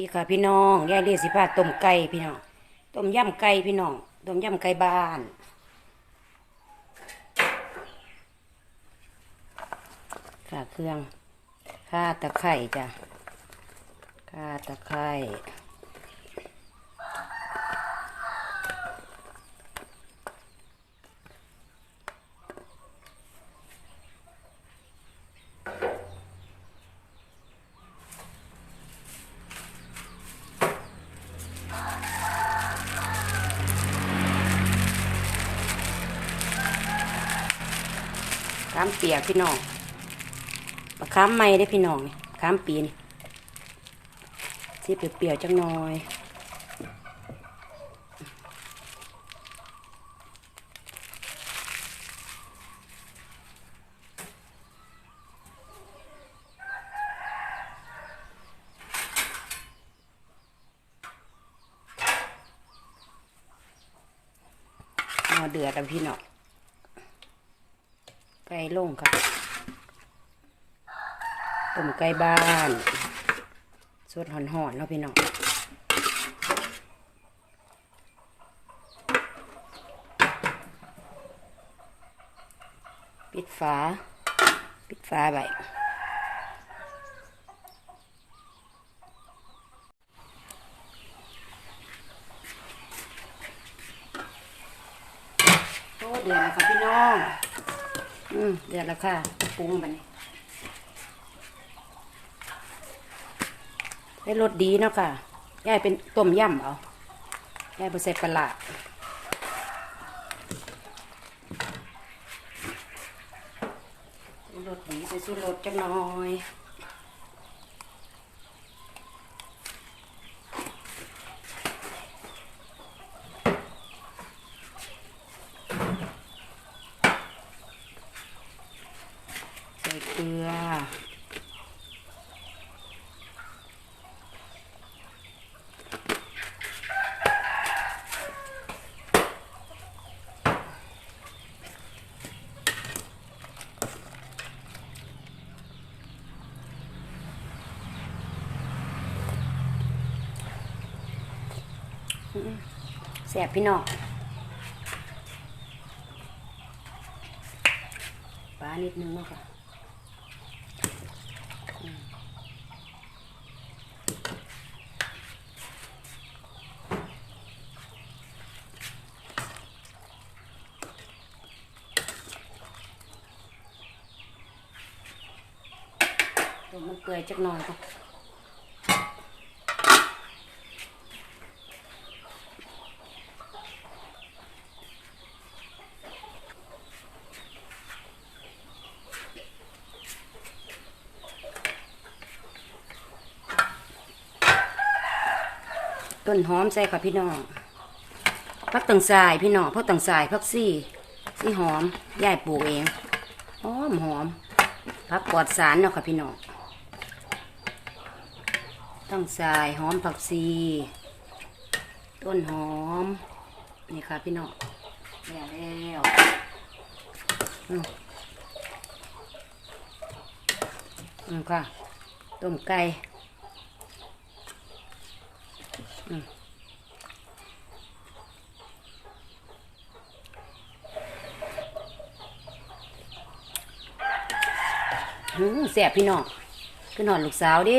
ดีค่ะพี่น้องยายเรียสิพาต้มไก่พี่น้อง ต้มยำไก่พี่น้อง ต้มยำไก่บ้าน ค่ะเครื่องข่าตะไคร่จ้ะข่าตะไคร่ ขามเปียกพี่น้องมะขามใหม่ได้พี่น้องนี่ขามปีนี่สิเปียวๆจังหน่อยเดือดแล้วพี่น้อง ไก่ลงค่ะต้มไก่บ้านสดหอนๆเนาะพี่น้องปิดฝา ปิดฝาไว้โอ้เดือดแล้วค่ะพี่น้อง อืมเดือดแล้วค่ะปรุงไปนี่ได้รสดีเนาะค่ะยายเป็นต้มยำเอายายไปใส่ปลาร้ารสดีใส่สูตรสจังหน่อยใส่เกลือ แสบพี่น้องปลานิดนึงเนาะค่ะอืมเดี๋ยวมันเปื่อยจักหน่อยก่อน ต้นหอมใส่ค่ะพี่น้องพักตังสายพี่น้องพักตังสายพักซี่ซี่หอมยายปลูกเองหอมหอมพักปลอดสารเนาะค่ะพี่น้องตังสายหอมผักซีต้นหอม นี่ค่ะพี่น้องแล้วแล้วอืมอืมค่ะต้มไก่ หืม แสบพี่น้องขึ้นหอนลูกสาวดิ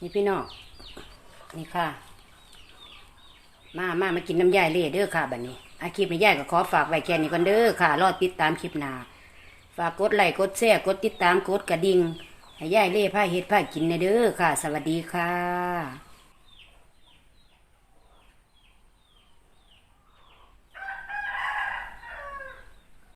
นี่พี่น้อง นี่ค่ะ มามามากินน้ำยายเล่เด้อค่ะบัดนี้ อาคลิปนี้ยายก็ขอฝากไว้แค่นี้ก่อนเด้อค่ะ รอดติดตามคลิปหน้า ฝากกดไลค์ กดแชร์ กดติดตาม กดกระดิ่ง ให้ยายเล่ผ้าเฮ็ดผ้ากินเนะเด้อค่ะ สวัสดีค่ะ